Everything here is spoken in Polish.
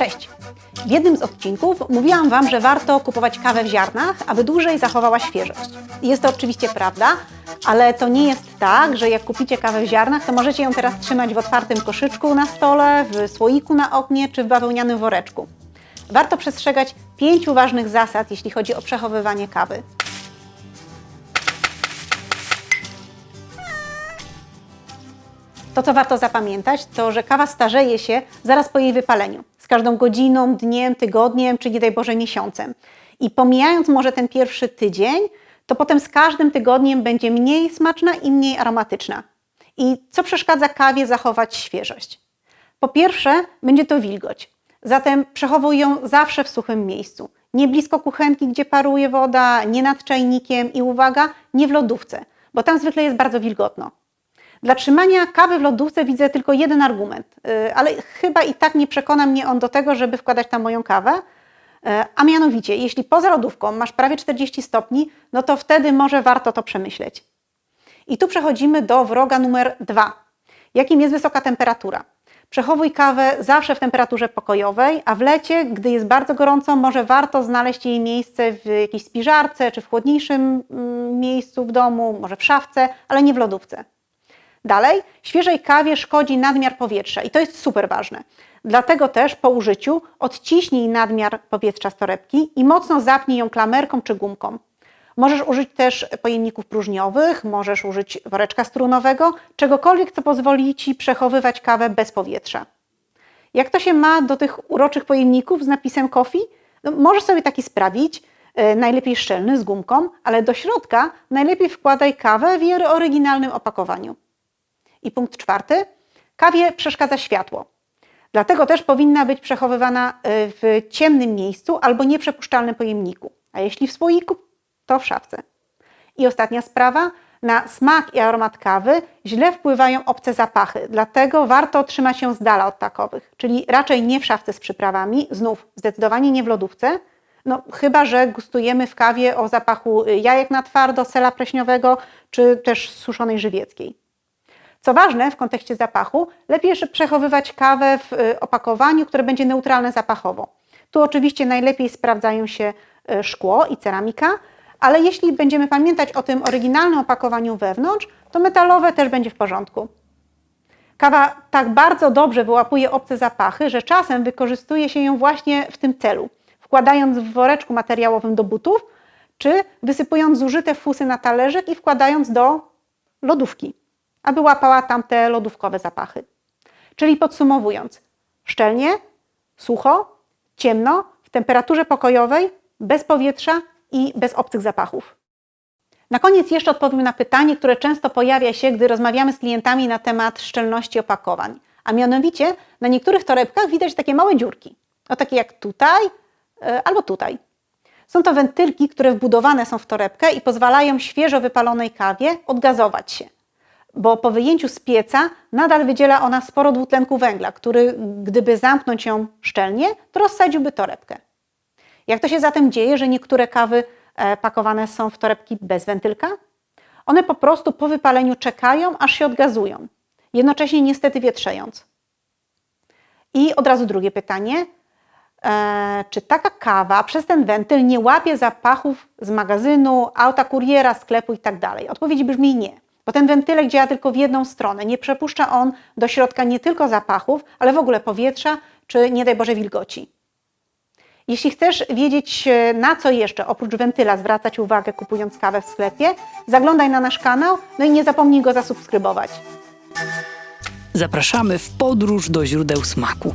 Cześć! W jednym z odcinków mówiłam Wam, że warto kupować kawę w ziarnach, aby dłużej zachowała świeżość. Jest to oczywiście prawda, ale to nie jest tak, że jak kupicie kawę w ziarnach, to możecie ją teraz trzymać w otwartym koszyczku na stole, w słoiku na oknie czy w bawełnianym woreczku. Warto przestrzegać pięciu ważnych zasad, jeśli chodzi o przechowywanie kawy. To, co warto zapamiętać, to że kawa starzeje się zaraz po jej wypaleniu. Każdą godziną, dniem, tygodniem, czy nie daj Boże miesiącem. I pomijając może ten pierwszy tydzień, to potem z każdym tygodniem będzie mniej smaczna i mniej aromatyczna. I co przeszkadza kawie zachować świeżość? Po pierwsze, będzie to wilgoć. Zatem przechowuj ją zawsze w suchym miejscu. Nie blisko kuchenki, gdzie paruje woda, nie nad czajnikiem i uwaga, nie w lodówce, bo tam zwykle jest bardzo wilgotno. Dla trzymania kawy w lodówce widzę tylko jeden argument, yy, ale chyba i tak nie przekona mnie on do tego, żeby wkładać tam moją kawę. Yy, A mianowicie, jeśli poza lodówką masz prawie 40 stopni, no to wtedy może warto to przemyśleć. I tu przechodzimy do wroga numer dwa, jakim jest wysoka temperatura. Przechowuj kawę zawsze w temperaturze pokojowej, a w lecie, gdy jest bardzo gorąco, może warto znaleźć jej miejsce w jakiejś spiżarce czy w chłodniejszym mm, miejscu w domu, może w szafce, ale nie w lodówce. Dalej, świeżej kawie szkodzi nadmiar powietrza i to jest super ważne. Dlatego też po użyciu odciśnij nadmiar powietrza z torebki i mocno zapnij ją klamerką czy gumką. Możesz użyć też pojemników próżniowych, możesz użyć woreczka strunowego, czegokolwiek, co pozwoli Ci przechowywać kawę bez powietrza. Jak to się ma do tych uroczych pojemników z napisem coffee? No, możesz sobie taki sprawić, e, najlepiej szczelny z gumką, ale do środka najlepiej wkładaj kawę w jej oryginalnym opakowaniu. I punkt czwarty. Kawie przeszkadza światło. Dlatego też powinna być przechowywana y, w ciemnym miejscu albo nieprzepuszczalnym pojemniku. A jeśli w słoiku, to w szafce. I ostatnia sprawa. Na smak i aromat kawy źle wpływają obce zapachy, dlatego warto trzymać się z dala od takowych, czyli raczej nie w szafce z przyprawami, znów zdecydowanie nie w lodówce, no chyba, że gustujemy w kawie o zapachu y, jajek na twardo, sela pleśniowego, czy też suszonej żywieckiej. Co ważne w kontekście zapachu, lepiej przechowywać kawę w y, opakowaniu, które będzie neutralne zapachowo. Tu oczywiście najlepiej sprawdzają się y, szkło i ceramika, ale jeśli będziemy pamiętać o tym oryginalnym opakowaniu wewnątrz, to metalowe też będzie w porządku. Kawa tak bardzo dobrze wyłapuje obce zapachy, że czasem wykorzystuje się ją właśnie w tym celu, wkładając w woreczku materiałowym do butów, czy wysypując zużyte fusy na talerzyk i wkładając do lodówki aby łapała tam te lodówkowe zapachy. Czyli podsumowując, szczelnie, sucho, ciemno, w temperaturze pokojowej, bez powietrza i bez obcych zapachów. Na koniec jeszcze odpowiem na pytanie, które często pojawia się, gdy rozmawiamy z klientami na temat szczelności opakowań. A mianowicie na niektórych torebkach widać takie małe dziurki. O takie jak tutaj yy, albo tutaj. Są to wentylki, które wbudowane są w torebkę i pozwalają świeżo wypalonej kawie odgazować się bo po wyjęciu z pieca nadal wydziela ona sporo dwutlenku węgla, który gdyby zamknąć ją szczelnie, to rozsadziłby torebkę. Jak to się zatem dzieje, że niektóre kawy e, pakowane są w torebki bez wentylka? One po prostu po wypaleniu czekają, aż się odgazują, jednocześnie niestety wietrzejąc. I od razu drugie pytanie. E, czy taka kawa przez ten wentyl nie łapie zapachów z magazynu, auta kuriera, sklepu itd.? Odpowiedź brzmi nie bo ten wentylek działa tylko w jedną stronę. Nie przepuszcza on do środka nie tylko zapachów, ale w ogóle powietrza, czy nie daj Boże wilgoci. Jeśli chcesz wiedzieć, na co jeszcze oprócz wentyla zwracać uwagę kupując kawę w sklepie, zaglądaj na nasz kanał, no i nie zapomnij go zasubskrybować. Zapraszamy w podróż do źródeł smaku.